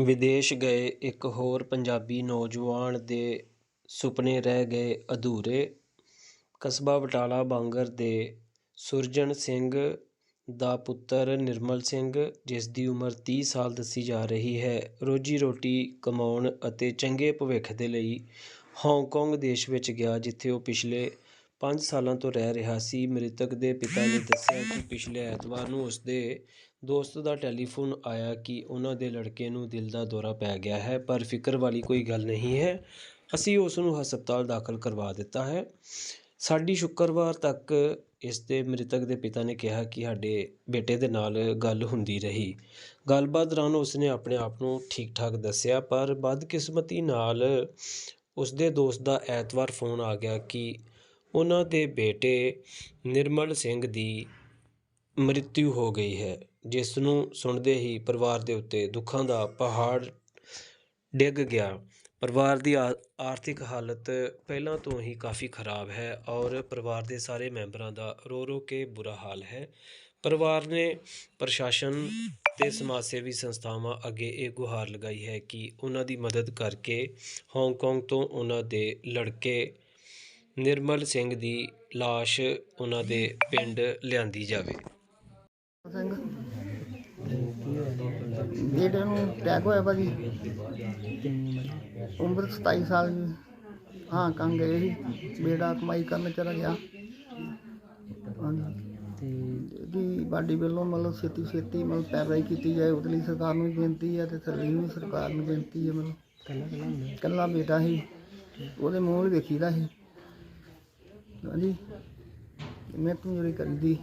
ਵਿਦੇਸ਼ ਗਏ, ਇੱਕ ਹੋਰ ਪੰਜਾਬੀ ਨੌਜਵਾਨ ਦੇ ਸੁਪਨੇ ਰਹਿ ਗਏ ਅਧੂਰੇ। ਕਸਬਾ ਬਟਾਲਾ, ਬਾਂਗਰ ਦੇ ਸੁਰਜਣ ਸਿੰਘ ਦਾ ਪੁੱਤਰ ਨਿਰਮਲ ਸਿੰਘ, ਜਿਸ ਦੀ ਉਮਰ 30 ਸਾਲ ਦੱਸੀ ਜਾ ਰਹੀ ਹੈ। ਰੋਜੀ ਰੋਟੀ ਕਮਾਉਣ ਅਤੇ ਚੰਗੇ ਭਵਿੱਖ ਦੇ ਲਈ ਹਾਂਗਕਾਂਗ ਦੇਸ਼ ਵਿੱਚ ਗਿਆ, ਜਿੱਥੇ ਉਹ ਪਿਛਲੇ ਪੰਜ ਸਾਲਾਂ ਤੋਂ ਰਹਿ ਰਿਹਾ ਸੀ। ਮ੍ਰਿਤਕ ਦੇ ਪਿਤਾ ਨੇ ਦੱਸਿਆ ਕਿ ਪਿਛਲੇ ਐਤਵਾਰ ਨੂੰ ਉਸਦੇ ਦੋਸਤ ਦਾ ਟੈਲੀਫੋਨ ਆਇਆ ਕਿ ਉਹਨਾਂ ਦੇ ਲੜਕੇ ਨੂੰ ਦਿਲ ਦਾ ਦੌਰਾ ਪੈ ਗਿਆ ਹੈ, ਪਰ ਫਿਕਰ ਵਾਲੀ ਕੋਈ ਗੱਲ ਨਹੀਂ ਹੈ। ਅਸੀਂ ਉਸ ਨੂੰ ਹਸਪਤਾਲ ਦਾਖਲ ਕਰਵਾ ਦਿੱਤਾ ਹੈ। ਸਾਡੀ ਸ਼ੁੱਕਰਵਾਰ ਤੱਕ ਇਸ ਦੇ ਮ੍ਰਿਤਕ ਦੇ ਪਿਤਾ ਨੇ ਕਿਹਾ ਕਿ ਸਾਡੇ ਬੇਟੇ ਦੇ ਨਾਲ ਗੱਲ ਹੁੰਦੀ ਰਹੀ। ਗੱਲਬਾਤ ਦੌਰਾਨ ਉਸਨੇ ਆਪਣੇ ਆਪ ਨੂੰ ਠੀਕ ਠਾਕ ਦੱਸਿਆ, ਪਰ ਬਦਕਿਸਮਤੀ ਨਾਲ ਉਸਦੇ ਦੋਸਤ ਦਾ ਐਤਵਾਰ ਫੋਨ ਆ ਗਿਆ ਕਿ ਉਹਨਾਂ ਦੇ ਬੇਟੇ ਨਿਰਮਲ ਸਿੰਘ ਦੀ ਮ੍ਰਿਤੂ ਹੋ ਗਈ ਹੈ ਜਿਸ ਨੂੰ ਸੁਣਦੇ ਹੀ ਪਰਿਵਾਰ ਦੇ ਉੱਤੇ ਦੁੱਖਾਂ ਦਾ ਪਹਾੜ ਡਿੱਗ ਗਿਆ। ਪਰਿਵਾਰ ਦੀ ਆ- ਆਰਥਿਕ ਹਾਲਤ ਪਹਿਲਾਂ ਤੋਂ ਹੀ ਕਾਫੀ ਖਰਾਬ ਹੈ ਔਰ ਪਰਿਵਾਰ ਦੇ ਸਾਰੇ ਮੈਂਬਰਾਂ ਦਾ ਰੋ ਰੋ ਕੇ ਬੁਰਾ ਹਾਲ ਹੈ। ਪਰਿਵਾਰ ਨੇ ਪ੍ਰਸ਼ਾਸਨ ਤੇ ਸਮਾਜ ਸੇਵੀ ਸੰਸਥਾਵਾਂ ਅੱਗੇ ਇਹ ਗੁਹਾਰ ਲਗਾਈ ਹੈ ਕਿ ਉਹਨਾਂ ਦੀ ਮਦਦ ਕਰਕੇ ਹਾਂਗਕਾਂਗ ਤੋਂ ਉਹਨਾਂ ਦੇ ਲੜਕੇ ਨਿਰਮਲ ਸਿੰਘ ਦੀ ਲਾਸ਼ ਉਹਨਾਂ ਦੇ ਪਿੰਡ ਲਿਆਂਦੀ ਜਾਵੇ। ਸਿੰਘ ਬੇਟੇ ਨੂੰ ਅਟੈਕ ਹੋਇਆ ਭਾਜੀ। ਉਮਰ 27 ਸਾਲ ਦੀ। ਹਾਂ, ਕੰਗ ਗਏ ਸੀ। ਬੇਟਾ ਕਮਾਈ ਕਰਨ ਚਲਾ ਗਿਆ। ਹਾਂਜੀ। ਤੇ ਦੀ ਬਾਡੀ ਵੱਲੋਂ ਮਤਲਬ ਛੇਤੀ ਛੇਤੀ ਮਤਲਬ ਪੈਰਵਾਈ ਕੀਤੀ ਜਾਏ। ਉਹਦੇ ਲਈ ਸਰਕਾਰ ਨੂੰ ਵੀ ਬੇਨਤੀ ਹੈ ਤੇ ਸਰਵੀ ਨੂੰ ਸਰਕਾਰ ਨੂੰ ਬੇਨਤੀ ਹੈ ਮਤਲਬ। ਕੱਲਾ ਬੇਟਾ ਸੀ। ਉਹਦੇ ਮੂੰਹ ਵੀ ਵੇਖੀਦਾ ਸੀ। ਹਾਂਜੀ। ਮੈਂ ਤੂੰ ਜਿਹੜੀ ਕਰੀਦੀ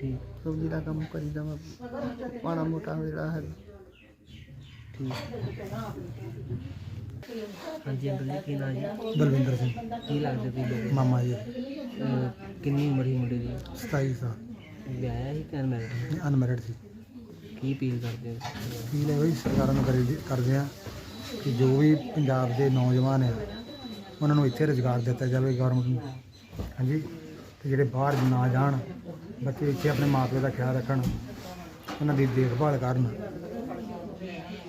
ਠੀਕ। ਸਬਜ਼ੀ ਦਾ ਕੰਮ ਕਰੀਦਾ ਵਾ ਮਾੜਾ ਮੋਟਾ ਜਿਹੜਾ ਹੈ। ਹਾਂਜੀ ਅੰਕਲ ਜੀ ਕੀ ਨਾਮ ਜੀ? ਬਲਵਿੰਦਰ ਸਿੰਘ। ਕੀ ਲੱਗਦਾ ਵੀ ਬੇਟੇ ਮਾਮਾ ਜੀ। ਅਹ ਕਿੰਨੀ ਉਮਰ ਸੀ ਮੁੰਡੇ ਦੀ? 27 ਸਾਲ। ਵਿਆਹਿਆ ਸੀ ਕਿ ਅਨਮੈਰਿਡ ਅਨਮੈਰਿਡ ਸੀ। ਕੀ ਅਪੀਲ ਕਰਦੇ ਹੋ? ਕੀ ਲੈ ਬਈ ਸਰਕਾਰਾਂ ਨੂੰ ਕਰੀ ਕਰਦੇ ਆ ਕਿ ਜੋ ਵੀ ਪੰਜਾਬ ਦੇ ਨੌਜਵਾਨ ਹੈ ਉਹਨਾਂ ਨੂੰ ਇੱਥੇ ਰੁਜ਼ਗਾਰ ਦਿੱਤਾ ਜਾਵੇ ਗਵਰਨਮੈਂਟ ਨੂੰ। ਹਾਂਜੀ? ਤੇ ਜਿਹੜੇ ਬਾਹਰ ਨਾ ਜਾਣ ਬੱਚੇ ਇੱਥੇ ਆਪਣੇ ਮਾਪੇ ਦਾ ਖਿਆਲ ਰੱਖਣ ਉਹਨਾਂ ਦੀ ਦੇਖਭਾਲ ਕਰਨ।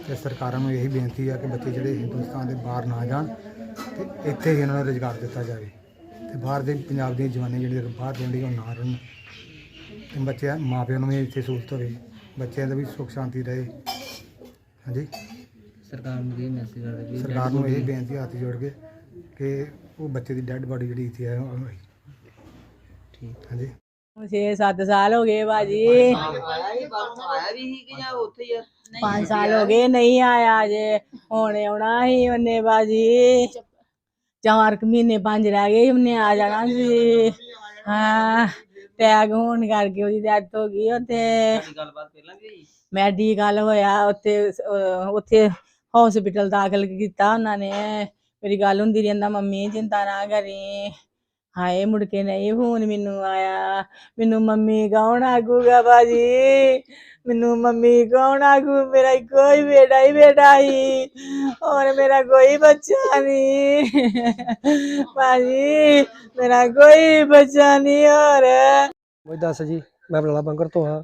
ਤੇ ਸਰਕਾਰਾਂ ਨੂੰ ਇਹੀ ਬੇਨਤੀ ਆ ਕਿ ਬੱਚੇ ਜਿਹੜੇ ਹਿੰਦੁਸਤਾਨ ਦੇ ਬਾਹਰ ਨਾ ਜਾਣ ਤੇ ਇੱਥੇ ਹੀ ਉਹਨਾਂ ਨੂੰ ਰੁਜ਼ਗਾਰ ਦਿੱਤਾ ਜਾਵੇ। ਤੇ ਬਾਹਰ ਦੇ ਪੰਜਾਬ ਦੀਆਂ ਜਵਾਨੀ ਜਿਹੜੀਆਂ ਬਾਹਰ ਜਾਂਦੀਆਂ ਉਹ ਨਾ ਰਹਿਣ। ਤੇ ਬੱਚਿਆਂ ਮਾਪਿਆਂ ਨੂੰ ਵੀ ਇੱਥੇ ਸਹੂਲਤ ਹੋਵੇ ਬੱਚਿਆਂ ਦਾ ਵੀ ਸੁੱਖ ਸ਼ਾਂਤੀ ਰਹੇ। ਹਾਂਜੀ? ਸਰਕਾਰ ਨੂੰ ਇਹ ਮੈਸੇਜ ਕਰਦੇ ਵੀ ਸਰਕਾਰ ਨੂੰ ਇਹ ਬੇਨਤੀ ਹੱਥ ਜੋੜ ਕੇ ਕਿ ਉਹ ਬੱਚੇ ਦੀ ਡੈੱਡ ਬਾਡੀ ਜਿਹੜੀ ਇੱਥੇ ਹੈ ਉਹ ਹੋਈ। ਠੀਕ। ਹਾਂਜੀ। 6-7 ਸਾਲ ਹੋ ਗਏ ਬਾਜੀ ਪੰਜ ਸਾਲ ਹੋ ਗਏ ਨਹੀਂ ਆਇਆ ਜੇ ਹੁਣ ਆਉਣਾ ਸੀ ਉਹਨੇ ਬਾਜੀ ਚਾਰ ਕੁ ਮਹੀਨੇ ਪੰਜ ਰਹਿ ਗਏ ਸੀ, ਉਹਨੇ ਆ ਜਾਣਾ ਸੀ। ਹਾਂ ਟੈਗ ਹੋਣ ਕਰਕੇ ਉਹਦੀ ਡੈਥ ਹੋ ਗਈ ਉੱਥੇ। ਗੱਲਬਾਤ ਪਹਿਲਾਂ ਵੀ ਹੋਈ ਮੈਡੀਕਲ ਹੋਇਆ ਉੱਥੇ ਅਹ ਉੱਥੇ ਹਸਪੀਟਲ ਦਾਖਲ ਕੀਤਾ ਉਹਨਾਂ ਨੇ। ਮੇਰੀ ਗੱਲ ਹੁੰਦੀ ਰਹਿੰਦਾ ਮੰਮੀ ਚਿੰਤਾ ਨਾ ਕਰੀ। ਹਾਏ ਮੁੜ ਕੇ ਨਹੀਂ ਫੋਨ ਮੈਨੂੰ ਆਇਆ। ਮੈਨੂੰ ਮੰਮੀ ਕੌਣ ਆਗੂਗਾ ਬਾਜੀ ਮੈਨੂੰ ਮੰਮੀ ਕੌਣ ਆਗੂ ਮੇਰਾ ਕੋਈ ਬੇਟਾ ਹੀ ਬੇਟਾ ਹੀ। ਔਰ ਮੇਰਾ ਕੋਈ ਬੱਚਾ ਨਹੀਂ। ਬਾਜੀ ਮੇਰਾ ਕੋਈ ਬੱਚਾ ਨਹੀਂ ਔਰ ਉਹ ਦੱਸ ਜੀ, ਮੈਂ ਬਲਾਲਾ ਬੰਗਰ ਤੋਂ ਹਾਂ।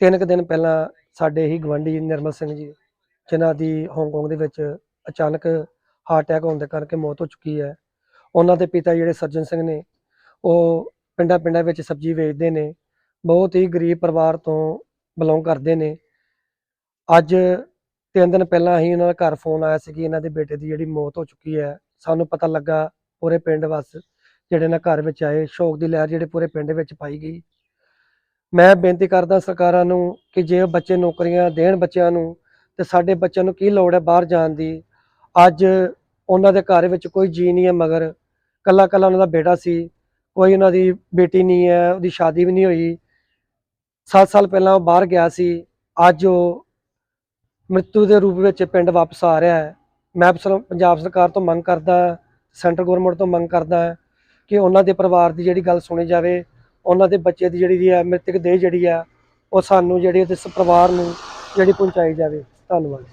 ਤਿੰਨ ਕੁ ਦਿਨ ਪਹਿਲਾਂ ਸਾਡੇ ਹੀ ਗਵਾਂਢੀ ਨਿਰਮਲ ਸਿੰਘ ਜੀ, ਜਿਨ੍ਹਾਂ ਦੀ ਹਾਂਗਕਾਂਗ ਦੇ ਵਿੱਚ ਅਚਾਨਕ ਹਾਰਟ ਅਟੈਕ ਹੋਣ ਦੇ ਕਰਕੇ ਮੌਤ ਹੋ ਚੁੱਕੀ ਹੈ। ਉਹਨਾਂ ਦੇ ਪਿਤਾ ਜਿਹੜੇ ਸੱਜਣ ਸਿੰਘ ਨੇ, ਉਹ ਪਿੰਡਾਂ ਪਿੰਡਾਂ ਵਿੱਚ ਸਬਜ਼ੀ ਵੇਚਦੇ ਨੇ, ਬਹੁਤ ਹੀ ਗਰੀਬ ਪਰਿਵਾਰ ਤੋਂ ਬਿਲੋਂਗ ਕਰਦੇ ਨੇ। ਅੱਜ ਤਿੰਨ ਦਿਨ ਪਹਿਲਾਂ ਹੀ ਉਹਨਾਂ ਦਾ ਘਰ ਫੋਨ ਆਇਆ ਸੀ ਕਿ ਇਹਨਾਂ ਦੇ ਬੇਟੇ ਦੀ ਜਿਹੜੀ ਮੌਤ ਹੋ ਚੁੱਕੀ ਹੈ। ਸਾਨੂੰ ਪਤਾ ਲੱਗਾ ਪੂਰੇ ਪਿੰਡ ਵਾਸ ਜਿਹੜੇ ਨਾ ਘਰ ਵਿੱਚ ਆਏ, ਸ਼ੋਕ ਦੀ ਲਹਿਰ ਜਿਹੜੇ ਪੂਰੇ ਪਿੰਡ ਵਿੱਚ ਪਾਈ ਗਈ। ਮੈਂ ਬੇਨਤੀ ਕਰਦਾ ਸਰਕਾਰਾਂ ਨੂੰ ਕਿ ਜੇ ਉਹ ਬੱਚੇ ਨੌਕਰੀਆਂ ਦੇਣ ਬੱਚਿਆਂ ਨੂੰ, ਤੇ ਸਾਡੇ ਬੱਚਿਆਂ ਨੂੰ ਕੀ ਲੋੜ ਹੈ ਬਾਹਰ ਜਾਣ ਦੀ? ਅੱਜ ਉਹਨਾਂ ਦੇ ਘਰ ਵਿੱਚ ਕੋਈ ਜੀ ਨਹੀਂ ਹੈ, ਮਗਰ ਕੱਲਾ ਕੱਲਾ ਉਹਨਾਂ ਦਾ ਬੇਟਾ ਸੀ। ਕੋਈ ਉਹਨਾਂ ਦੀ ਬੇਟੀ ਨਹੀਂ ਹੈ, ਉਹਦੀ ਸ਼ਾਦੀ ਵੀ ਨਹੀਂ ਹੋਈ। 7 ਸਾਲ ਪਹਿਲਾਂ ਉਹ ਬਾਹਰ ਗਿਆ ਸੀ। ਅੱਜ ਉਹ ਮ੍ਰਿਤੂ ਦੇ ਰੂਪ ਵਿੱਚ ਪਿੰਡ ਵਾਪਸ ਆ ਰਿਹਾ ਹੈ। ਮੈਂ ਸਰ- ਪੰਜਾਬ ਸਰਕਾਰ ਤੋਂ ਮੰਗ ਕਰਦਾ, ਸੈਂਟਰ ਗਵਰਨਮੈਂਟ ਤੋਂ ਮੰਗ ਕਰਦਾ ਕਿ ਉਹਨਾਂ ਦੇ ਪਰਿਵਾਰ ਦੀ ਜਿਹੜੀ ਗੱਲ ਸੁਣੀ ਜਾਵੇ, ਉਹਨਾਂ ਦੇ ਬੱਚੇ ਦੀ ਜਿਹੜੀ ਹੈ, ਮ੍ਰਿਤਕ ਦੇਹ ਜਿਹੜੀ ਆ ਉਹ ਸਾਨੂੰ ਜਿਹੜੀ ਇਸ ਪਰਿਵਾਰ ਨੂੰ ਜਿਹੜੀ ਪਹੁੰਚਾਈ ਜਾਵੇ। ਧੰਨਵਾਦ।